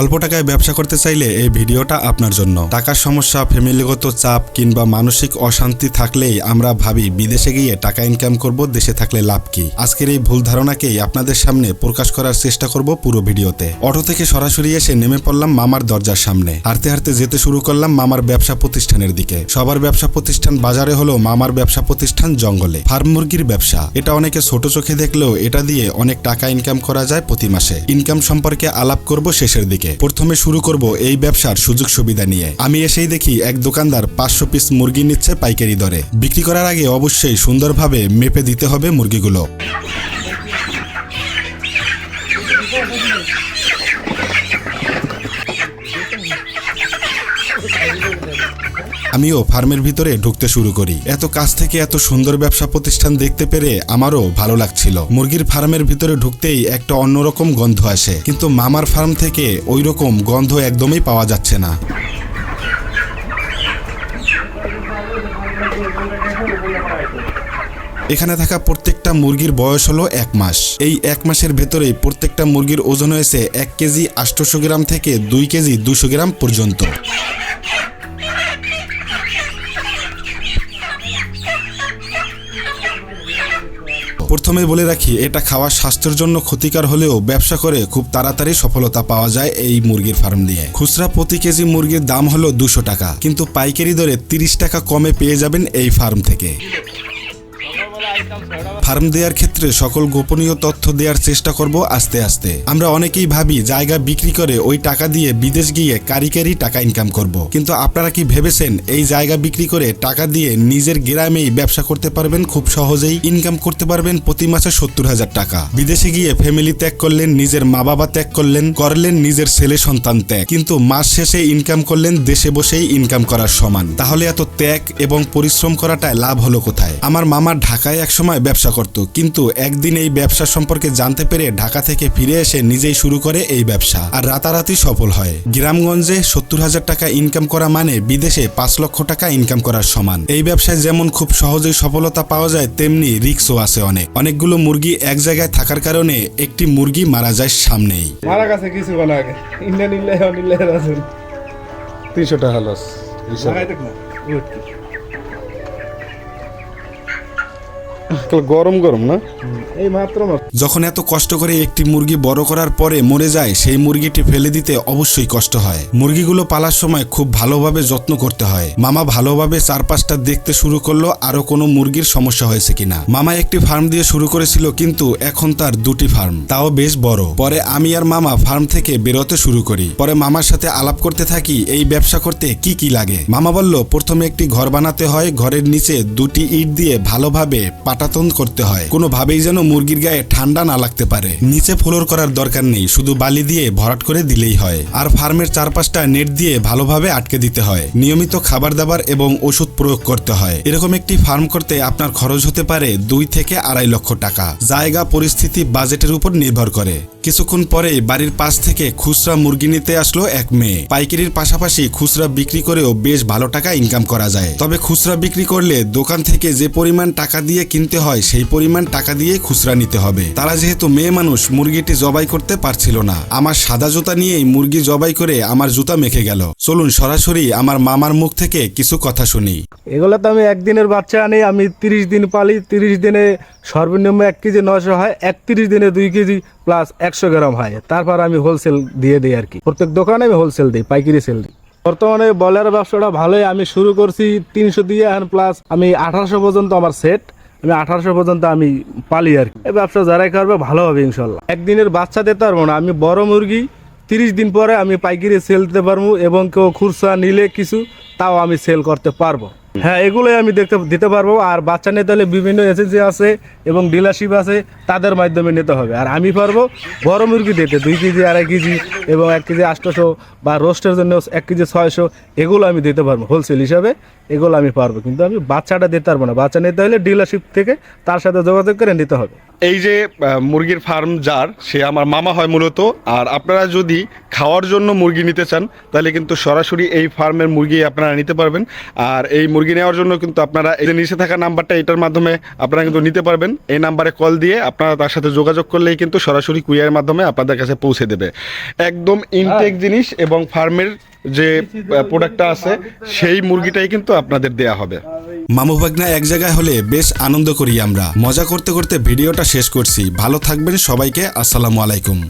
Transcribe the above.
অল্প টাকায় ব্যবসা করতে চাইলে এই ভিডিওটা আপনার জন্য। টাকার সমস্যা, ফ্যামিলিগত চাপ কিংবা মানসিক অশান্তি থাকলেই আমরা ভাবি, বিদেশে গিয়ে টাকা ইনকাম করব, দেশে থাকলে লাভ কি? আজকের এই ভুল ধারণাকেই আপনাদের সামনে প্রকাশ করার চেষ্টা করব পুরো ভিডিওতে। অটো থেকে সরাসরি এসে নেমে পড়লাম মামার দরজার সামনে। হাঁটতে হাঁটতে যেতে শুরু করলাম মামার ব্যবসা প্রতিষ্ঠানের দিকে। সবার ব্যবসা প্রতিষ্ঠান বাজারে হলো মামার ব্যবসা প্রতিষ্ঠান জঙ্গলে। ফার্ম মুরগির ব্যবসা। এটা অনেকে ছোট চোখে দেখলেও এটা দিয়ে অনেক টাকা ইনকাম করা যায় প্রতি মাসে। ইনকাম সম্পর্কে আলাপ করব শেষের দিকে। প্রথমে শুরু করব এই ব্যবসার সুযোগ সুবিধা নিয়ে। আমি এসেই দেখি এক দোকানদার পাঁচশো পিস মুরগি নিচ্ছে পাইকারি দরে। বিক্রি করার আগে অবশ্যই সুন্দরভাবে মেপে দিতে হবে মুরগিগুলো। আমিও ফার্মের ভিতরে ঢুকতে শুরু করি। এত কাছ থেকে এত সুন্দর ব্যবসা প্রতিষ্ঠান দেখতে পেরে আমারও ভালো লাগছিল। মুরগির ফার্মের ভিতরে ঢুকতেই একটা অন্যরকম গন্ধ আসে, কিন্তু মামার ফার্ম থেকে ওই রকম গন্ধ একদমই পাওয়া যাচ্ছে না। এখানে থাকা প্রত্যেকটা মুরগির বয়স হলো এক মাস। এই এক মাসের ভেতরে প্রত্যেকটা মুরগির ওজন হয়েছে এক কেজি আটশোশো গ্রাম থেকে দুই কেজি দুশো গ্রাম পর্যন্ত। প্রথমে বলে রাখি, এটা খাওয়া স্বাস্থ্যের জন্য ক্ষতিকর হলেও ব্যবসা করে খুব তাড়াতাড়ি সফলতা পাওয়া যায় এই মুরগির ফার্ম দিয়ে। খুচরা প্রতি কেজি মুরগির দাম হলো দুশো টাকা, কিন্তু পাইকারি দরে তিরিশ টাকা কমে পেয়ে যাবেন এই ফার্ম থেকে। ফার্ম দেওয়ার ক্ষেত্রে সকল গোপনীয় তথ্য দেওয়ার চেষ্টা করব আস্তে আস্তে। আমরা অনেকেই ভাবি, জায়গা বিক্রি করে ওই টাকা দিয়ে বিদেশ গিয়ে কারি কারি টাকা ইনকাম করব। কিন্তু আপনারা কি ভেবেছেন, এই জায়গা বিক্রি করে টাকা দিয়ে নিজের গ্রামেই ব্যবসা করতে পারবেন, খুব সহজেই ইনকাম করতে পারবেন, প্রতি মাসে সত্তর হাজার টাকা। বিদেশে গিয়ে ফ্যামিলি ত্যাগ করলেন, নিজের মা বাবা ত্যাগ করলেন করলেন নিজের ছেলে সন্তান ত্যাগ। কিন্তু মাস শেষে ইনকাম করলেন, দেশে বসেই ইনকাম করার সমান। তাহলে এত ত্যাগ এবং পরিশ্রম করাটায় লাভ হলো কোথায়? আমার মামা ঢাকায় একসময় ব্যবসা করত। কিন্তু একদিন এই ব্যবসা সম্পর্কে জানতে পেরে ঢাকা থেকে ফিরে এসে নিজেই শুরু করে এই ব্যবসা। আর রাতারাতি সফল হয়। গ্রামগঞ্জে সত্তর হাজার টাকা ইনকাম করা মানে বিদেশে পাঁচ লক্ষ টাকা ইনকাম করার সমান। এই ব্যবসায় যেমন খুব সহজেই সফলতা পাওয়া যায় তেমনি রিক্সও আছে অনেক। অনেকগুলো মুরগি এক জায়গায় থাকার কারণে একটি মুরগি মারা যায় সামনেই। মারা গেছে কিছু আগে। তিনশো টাকা লস গরম গরম না? এই মাত্র যখন এত কষ্ট করে একটি মুরগি বড় করার পরে মরে যায় সেই মুরগিটি ফেলে দিতে অবশ্যই কষ্ট হয়। মুরগিগুলো পালার সময় খুব ভালোভাবে যত্ন করতে হয়। মামা ভালোভাবে চারপাশটা দেখতে শুরু করল আরও কোনো মুরগির সমস্যা হয়েছে কিনা। মামা একটি ফার্ম দিয়ে শুরু করেছিল কিন্তু এখন তার দুটি ফার্ম। তাও বেশ বড়। পরে আমি আর মামা ফার্ম থেকে বেরোতে শুরু করি। পরে মামার সাথে আলাপ করতে থাকি এই ব্যবসা করতে কি কি লাগে? মামা বলল প্রথমে একটি ঘর বানাতে হয় ঘরের নিচে দুটি ইট দিয়ে ভালোভাবে পাটাতন করতে হয়। কোনোভাবেই যেন মুরগির গায়ে ঠান্ডা না লাগতে পারে। নিচে ফ্লোর করার দরকার নেই, শুধু বালি দিয়ে ভরাট করে দিলেই হয়। আর ফার্মের চারপাশটা নেট দিয়ে ভালোভাবে আটকে দিতে হয়। নিয়মিত খাবার দাবার এবং ওষুধ প্রয়োগ করতে হয়। এরকম একটি ফার্ম করতে আপনার খরচ হতে পারে দুই থেকে আড়াই লক্ষ টাকা। জায়গা, পরিস্থিতি, বাজেটের উপর নির্ভর করে। কিছুক্ষণ পরে বাড়ির পাশ থেকে খুচরা মুরগি নিতে আসলো এক মেয়ে। পাইকারির পাশাপাশি খুচরা বিক্রি করেও বেশ ভালো টাকা ইনকাম করা যায়। তবে খুচরা বিক্রি করলে দোকান থেকে যে পরিমাণ টাকা দিয়ে কিনতে হয়, সেই পরিমাণ টাকা দিয়ে খুচরা নিতে হবে। তারা যেহেতু মেয়ে মানুষ, মুরগিটি জবাই করতে পারছিল না। আমার সাদা জুতা নিয়েই মুরগি জবাই করে আমার জুতা মেখে গেল। চলুন সরাসরি আমার মামার মুখ থেকে কিছু কথা শুনি। এগুলো তো আমি একদিনের বাচ্চা আনি, আমি তিরিশ দিন পালি, তিরিশ দিনে সর্বনিম্ন এক কেজি নশো হয়, একত্রিশ দিনে দুই কেজি প্লাস একশো গ্রাম হয়। তারপর আমি হোলসেল দিয়ে দিই আর কি। প্রত্যেক দোকানে আমি হোলসেল দিই, পাইকারি সেল দিই। বর্তমানে বলের ব্যবসাটা ভালোই, আমি শুরু করছি তিনশো দিয়ে এখন প্লাস আমি আঠারোশো পর্যন্ত আমার সেট আমি আঠারোশো পর্যন্ত আমি পালি আর কি। এই ব্যবসা যারাই করবে, ভালো হবে ইনশাল্লাহ। একদিনের বাচ্চা দিতে পারব না আমি বড় মুরগি তিরিশ দিন পরে আমি পাইকারি সেল দিতে পারব এবং কেউ খুরসা নিলে কিছু, তাও আমি সেল করতে পারব। হ্যাঁ এগুলোই আমি দেখতে, দিতে পারব। আর বাচ্চা নিতে হলে বিভিন্ন এজেন্সি আছে এবং ডিলারশিপ আছে, তাদের মাধ্যমে নিতে হবে। আর আমি পারব বড় মুরগি দিতে, দুই কেজি, আড়াই কেজি এবং এক কেজি আটশোশো বা রোস্টের জন্য এক কেজি ছয়শো, এগুলো আমি দিতে পারব। হোলসেল হিসাবে এগুলো আমি পারব। কিন্তু আমি বাচ্চাটা দিতে পারব না। বাচ্চা নিতে হলে ডিলারশিপ থেকে তার সাথে যোগাযোগ করে নিতে হবে। এই যে মুরগির ফার্ম যার, সে আমার মামা হয় মূলত, আর আপনারা যদি খাওয়ার জন্য মুরগি নিতে চান, তাহলে কিন্তু সরাসরি এই ফার্মের মুরগি আপনারা নিতে পারবেন। আর এই মুরগি নেওয়ার জন্য কিন্তু আপনারা এই যে নিচে থাকা নাম্বারটা, এটার মাধ্যমে আপনারা কিন্তু নিতে পারবেন। এই নাম্বারে কল দিয়ে আপনারা তার সাথে যোগাযোগ করলেই কিন্তু সরাসরি কুরিয়ারের মাধ্যমে আপনাদের কাছে পৌঁছে দেবে। একদম ইনটেক জিনিস এবং ফার্মের যে প্রোডাক্টটা আছে, সেই মুরগিটাই কিন্তু আপনাদের দেয়া হবে। মামু ভাগনা এক জায়গায় হলে বেশ আনন্দ করি আমরা। মজা করতে করতে ভিডিওটা শেষ করছি। ভালো থাকবেন সবাইকে। আসসালামু আলাইকুম।